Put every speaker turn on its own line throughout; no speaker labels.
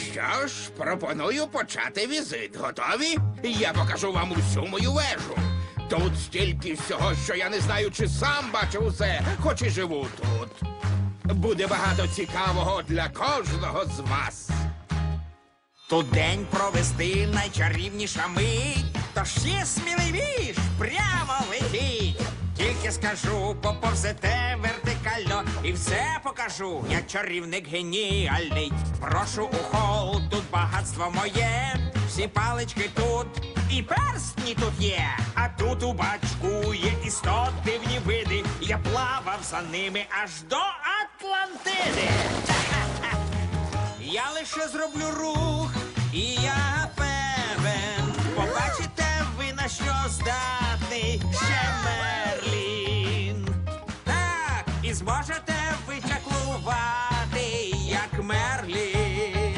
Що ж, пропоную почати візит. Готові? Я покажу вам усю мою вежу. Тут стільки всього, що я не знаю, чи сам бачив усе, хоч і живу тут. Буде багато цікавого для кожного з вас.
Тут день провести найчарівніша мить, тож ще сміливіш, прямо летіть. Тільки скажу, поповзете вертикально і все покажу, як чарівник геніальний. Прошу у хол, тут багатство моє, всі палички тут, і перстні тут є. А тут у бачку є дивні види. Я плавав за ними аж до Атлантиди. Я лише зроблю рух, і я певен. Побачите ви на що здатний ще і зможете ви чаклувати, як Мерлін.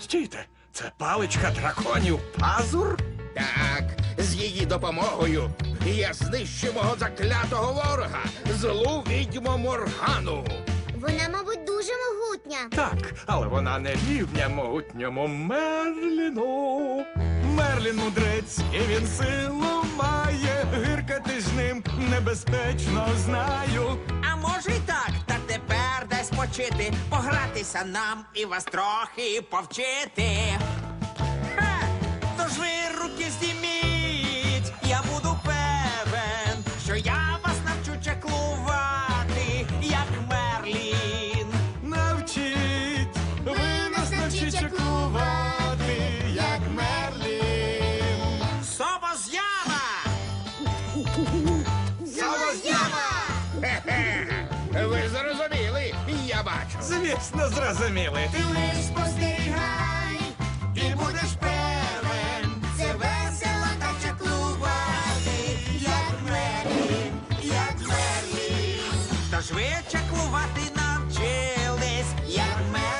Стійте, це паличка драконів пазур?
Так, з її допомогою я знищу мого заклятого ворога, злу відьму Моргану.
Вона, мабуть, дуже могутня.
Так, але вона не рівня могутньому Мерліну. Мерлін мудрець, і він силу має. Гиркати з ним небезпечно знаю.
А тепер погратися нам і вас трохи повчити. Ха! Тож ви руки здіміть, я буду певен, що я вас навчу чаклувати, як Мерлін.
Навчіть, ви нас навчіть чаклувати, як Мерлін.
Соба з'ява!
Хе-хе. Ви зрозуміли, я бачу.
Звісно, зрозуміли.
Ти лиш спостерігай
і будеш певен.
Це весело та чаклувати, як Мерлін, як Мерлін.
Тож ви чаклувати навчились, як мене.